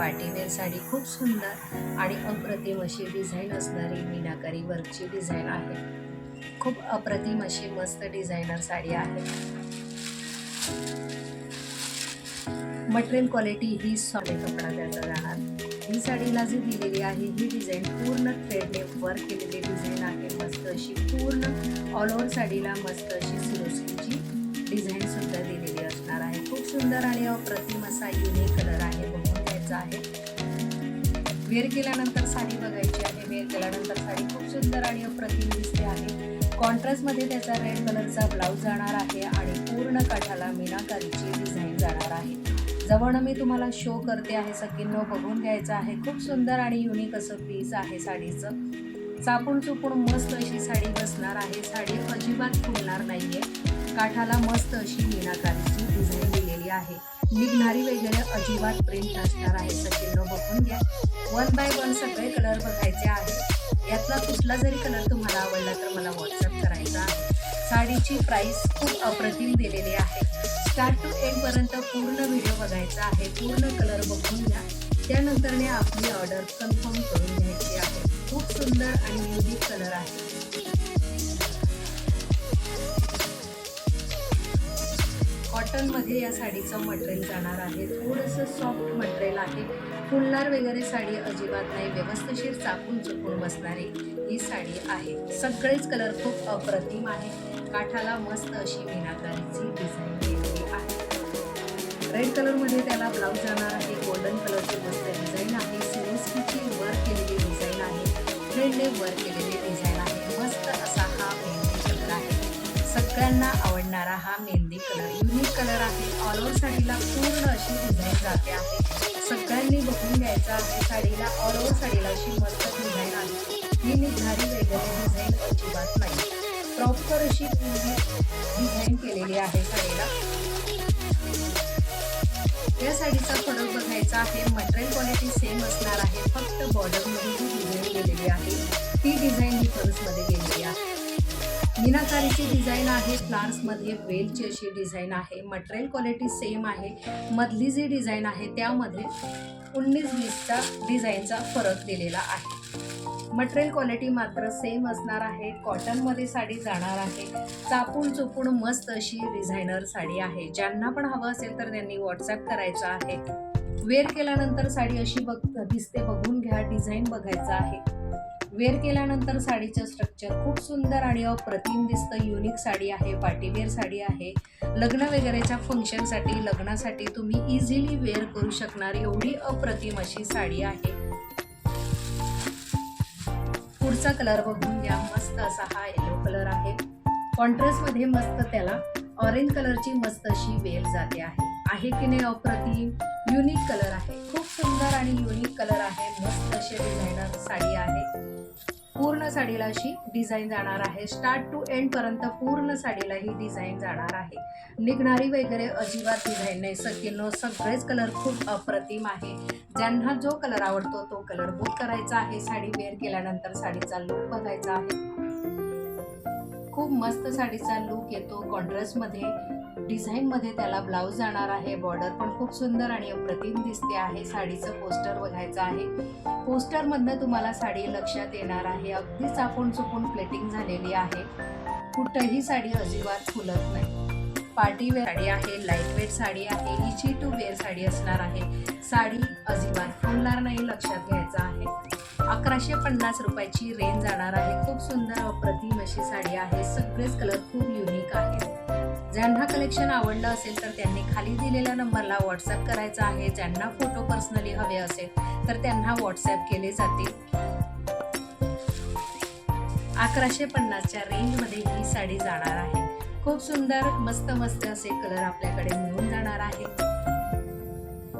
Party wear sari खूप सुंदर आणि अप्रतिम अशी डिझाईन असणारी मीनाकारी वर्कची डिझाईन आहे. खूप अप्रतिम अशी मस्त डिझायनर साडी आहे. मटेरियल क्वालिटी ही सॉलिड कपडा त्याचा जाणार ही साडीला जी दिलेली आहे ही डिझाईन पूर्ण थ्रेडने वर्क केलेली डिझाईन आहे. मस्त अशी पूर्ण ऑल ओव्हर साडीला मस्त अशी सिरोस्कीची डिझाईन सुद्धा दिलेली असणार आहे. खूप सुंदर आणि अप्रतिम असा युनिक वेअर केल्यानंतर साडी बघायची आहे वेअर केल्यानंतर साडी खूप सुंदर आणि अप्रतिम दिसते आहे. कॉन्ट्रास्टमध्ये त्याचा रेड कलरचा ब्लाऊज जाणार आहे आणि पूर्ण काठाला मीनाकारीची डिझाईन जाणार आहे. जवळनं मी तुम्हाला शो करते आहे सगळींनो बघून घ्यायचं आहे. खूप सुंदर आणि युनिक असं पीस आहे साडीचं. चापून चुपून मस्त अशी साडी बसणार आहे. साडी अजिबात फुलणार नाहीये. काठाला मस्त अशी मीनाकारीची डिझाईन दिलेली आहे. निघणारी वगैरे अजिबात प्रिंट असणार आहे. सचिन बघून घ्या. वन बाय वन सगळे कलर बघायचे आहे यातला कुठला जरी कलर तुम्हाला आवडला तर मला व्हॉट्सअप करायचा आहे. साडीची प्राईस खूप अप्रतिम दिलेली आहे. स्टार्ट टू एंडपर्यंत पूर्ण व्हिडिओ बघायचा आहे. पूर्ण कलर बघून घ्या. त्यानंतरने आपली ऑर्डर कन्फर्म करून घ्यायची आहे. खूप सुंदर आणि युनिक कलर आहे. कॉटनमध्ये या साडीचं मटेरियल जाणार आहे. थोडंसं सॉफ्ट मटेरियल आहे. फुलणार वगैरे साडी अजिबात नाही. व्यवस्थिशीर चापून चुकून बसणारी ही साडी आहे. सगळेच कलर खूप अप्रतिम आहे. काठाला मस्त अशी मीनाकारीची डिझाईन केलेली आहे. रेड कलरमध्ये त्याला ब्लाऊज जाणार आहे. गोल्डन कलरची मस्त डिझाईन आहे. सिरोस्कीची वर केलेली डिझाईन आहे. थ्रेडने वर केलेली डिझाईन आहे. मस्त असा हा सगळ्यांना आवडणारा हा मेहंदी कलर. युनिक कलर आहे. ऑल ओव्हर साडीला पूर्ण अशी डिझाईन जाते आहे. सगळ्यांनी बघून घ्यायचा आहे. साडीला ऑल ओव्हर साडीला अशी मस्त डिझाईन आहे. ही निघणारी वेगळी डिझाईन अजिबात नाही. प्रॉपर अशी डिझाईन केलेली आहे साडीला. या साडीचा फरक बघायचा आहे. मटेरियल क्वालिटी सेम असणार आहे. फक्त बॉर्डरमध्ये जी डिझाईन गेलेली आहे. ती डिझाईन ही पर्समध्ये गेलेली आहे. मीनाकारीची डिझाईन आहे फ्लार्समध्ये वेलची अशी डिझाईन आहे मटेरियल क्वालिटी सेम आहे मधली जी डिझाईन आहे त्यामध्ये उन्नीस वीसचा डिझाईनचा फरक दिलेला आहे. मटेरियल क्वालिटी मात्र सेम असणार आहे कॉटनमध्ये साडी जाणार आहे चापून चुपून मस्त अशी डिझायनर साडी आहे. ज्यांना पण हवं असेल तर त्यांनी व्हॉट्सॲप करायचं आहे. वेअर केल्यानंतर साडी अशी बघ दिसते बघून घ्या डिझाईन बघायचं आहे. वेअर केल्यानंतर साडीचं स्ट्रक्चर खूप सुंदर आणि अप्रतिम दिसतं. युनिक साडी आहे पार्टीवेअर साडी आहे. लग्न वगैरेच्या फंक्शनसाठी लग्नासाठी तुम्ही इझिली वेअर करू शकणार. एवढी अप्रतिम अशी साडी आहे. पुढचा कलर बघून घ्या. मस्त असा हा येलो कलर आहे. कॉन्ट्रास्टमध्ये मस्त त्याला ऑरेंज कलरची मस्त अशी वेल जाते आहे. आहे की नाही अप्रतिम? युनिक कलर आहे. खूप सुंदर आणि युनिक कलर आहे. मस्त अशी डिझायनर साडी आहे. पूर्ण साडीला अशी डिझाईन जाणार आहे. स्टार्ट टू एंड पर्यंत पूर्ण साडीला ही डिझाईन जाणार आहे. निघणारी वगैरे अजिबात डिझाईन नाही. न सगळेच कलर खूप अप्रतिम आहे. ज्यांना जो कलर आवडतो तो कलर बुक करायचा आहे. साडी वेअर केल्यानंतर साडीचा लुक बघायचा आहे. खूप मस्त साडीचा लुक येतो कॉन्ट्रास्टमध्ये डिझाईनमध्ये त्याला ब्लाऊज जाणार आहे बॉर्डर पण खूप सुंदर आणि अप्रतिम दिसते आहे. साडीचं पोस्टर बघायचं आहे. पोस्टरमधनं तुम्हाला साडी लक्षात येणार आहे. अगदी चापून चुकून प्लेटिंग झालेली आहे. कुठंही साडी अजिबात फुलत नाही. पार्टीवेअर साडी आहे लाईटवेअर साडी आहे इची टू वेअर साडी असणार आहे. साडी अजिबात फुलणार नाही लक्षात घ्यायचं आहे. अकराशे पन्नास रुपयाची रेंज जाणार आहे. खूप सुंदर अप्रतिम अशी साडी आहे. सगळेच कलर खूप युनिक आहेत. ज्यांना कलेक्शन आवडलं असेल तर त्यांनी खाली दिलेल्या नंबरला व्हॉट्सअप करायचा आहे. ज्यांना फोटो पर्सनली हवे असेल तर त्यांना व्हॉट्सअप केले जातील. अकराशे पन्नासच्या रेंजमध्ये ही साडी जाणार आहे. खूप सुंदर मस्त मस्त असे कलर आपल्याकडे मिळून जाणार आहे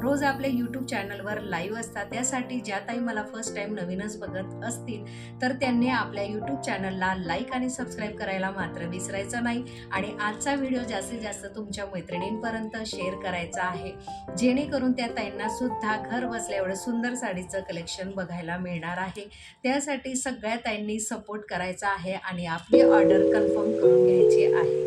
रोज आपल्या यूट्यूब चॅनलवर लाईव्ह असतात. त्यासाठी ज्या ताई मला फर्स्ट टाईम नवीनच बघत असतील तर त्यांनी आपल्या यूट्यूब चॅनलला लाईक आणि सबस्क्राईब करायला मात्र विसरायचं नाही. आणि आजचा व्हिडिओ जास्तीत जास्त तुमच्या मैत्रिणींपर्यंत शेअर करायचा आहे. जेणेकरून त्या ताईंना सुद्धा घर बसल्या एवढं सुंदर साडीचं कलेक्शन बघायला मिळणार आहे. त्यासाठी सगळ्या ताईंनी सपोर्ट करायचा आहे आणि आपली ऑर्डर कन्फर्म करून घ्यायची आहे.